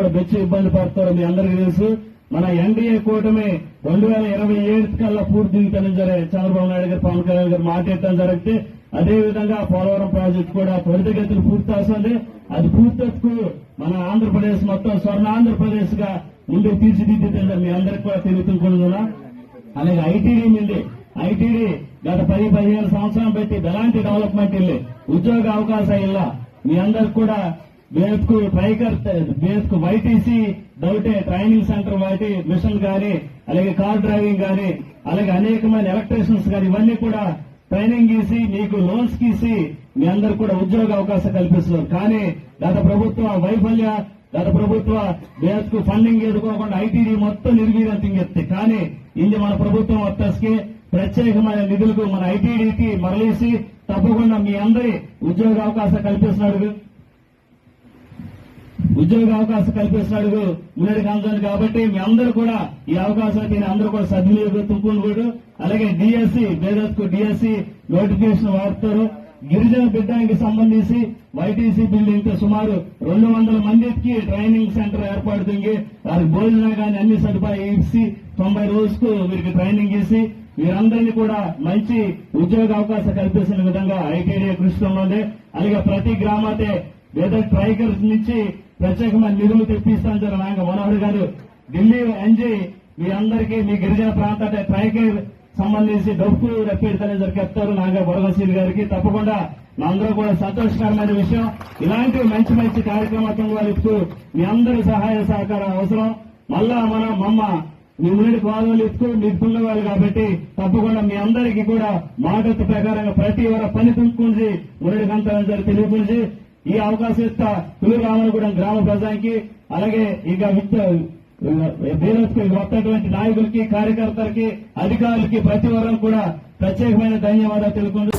కూడా బెచ్చి ఇబ్బంది పడతారో మీ అందరికీ తెలుసు. మన ఎన్డీఏ కూటమి రెండు వేల ఇరవై ఏడు కల్లా పూర్తి దిగుతానని జరిగే చంద్రబాబు నాయుడు గారు పవన్ కళ్యాణ్ గారు మాట్లాడటం జరిగితే అదే విధంగా పోలవరం ప్రాజెక్టు కూడా త్వరితగతిని పూర్తి అవుతుంది. అది పూర్తకు మన ఆంధ్రప్రదేశ్ మొత్తం స్వర్ణ ఆంధ్రప్రదేశ్గా ముందుకు తీర్చిదిద్దుతుంది మీ అందరికి కూడా తెలుగుతున్నా అలాగే ఐటీడీ నుండి ఐటీడీ గత పది పదిహేను సంవత్సరాలు పెట్టి ఎలాంటి డెవలప్మెంట్ ఇల్లు ఉద్యోగ అవకాశం ఇల్ల మీ అందరికి కూడా బేస్కు ట్రైకర్ బేస్కు వైటీసీ డౌటే ట్రైనింగ్ సెంటర్ వాటి మిషన్ గాని అలాగే కార్ డ్రైవింగ్ గాని అలాగే అనేకమైన ఎలక్ట్రీషియన్స్ గాని ఇవన్నీ కూడా ట్రైనింగ్ గీసి మీకు లోన్స్ గీసి మీ అందరు కూడా ఉద్యోగ అవకాశం కల్పిస్తున్నారు. కానీ గత ప్రభుత్వ వైఫల్య గత ప్రభుత్వ బేస్కు ఫండింగ్ ఎదుర్కోకుండా ఐటీడీ మొత్తం నిర్వీర్యం తింగెత్తి. కానీ ఇది మన ప్రభుత్వం వత్తస్కి ప్రత్యేకమైన నిధులకు మన ఐటీడీకి మరలేసి తప్పకుండా మీ అందరి ఉద్యోగ అవకాశం కల్పిస్తున్నారు ఉద్యోగ అవకాశం కల్పిస్తున్నాడు మున్నడి కాంతాను కాబట్టి మీ అందరూ కూడా ఈ అవకాశాన్ని అందరూ కూడా సద్వినియోగం అలాగే డిఎస్సి బేదత్కు డిఎస్సి నోటిఫికేషన్ వాడుతారు. గిరిజన బిడ్డానికి సంబంధించి వైటీసీ బిల్డింగ్తో సుమారు రెండు వందల మందికి ట్రైనింగ్ సెంటర్ ఏర్పడుతుంది వారికి భోజనం కానీ అన్ని సదుపాయాలు ఇచ్చి తొంభై రోజుకు వీరికి ట్రైనింగ్ ఇచ్చి వీరందరినీ కూడా మంచి ఉద్యోగ అవకాశం కల్పిస్తున్న విధంగా ఐటీడీ ఉంది. అలాగే ప్రతి గ్రామాతే లేదా ట్రైకర్స్ నుంచి ప్రత్యేకమైన నిధులు తెప్పిస్తాను సార్ నాయక మనోహర్ గారు. ఢిల్లీ ఎన్జీ మీ అందరికీ మీ గిరిజన ప్రాంత ట్రైకేర్ సంబంధించి డబ్బు రప్పెడతానే చెప్తారు నాగా బొడగసీల్ గారికి. తప్పకుండా మా అందరూ కూడా సంతోషకరమైన విషయం. ఇలాంటి మంచి మంచి కార్యక్రమాలతో ఇస్తూ మీ అందరి సహాయ సహకారం అవసరం. మళ్ళా మన మమ్మ మీ ముందు కాలువలు ఇస్తూ మీకు కాబట్టి తప్పకుండా మీ అందరికీ కూడా మాట ప్రకారంగా ప్రతి ఒక్క పని తుంచుకుంది మురడి గంటల తెలియపరిచి ఈ అవకాశం ఇస్తా తులూరు రామనగూడెం గ్రామ ప్రజానికి అలాగే ఇక విత్త వస్తున్నటువంటి నాయకులకి కార్యకర్తలకి అధికారులకి ప్రతి ఒక్కరు కూడా ప్రత్యేకమైన ధన్యవాదాలు తెలుపుకుంటూ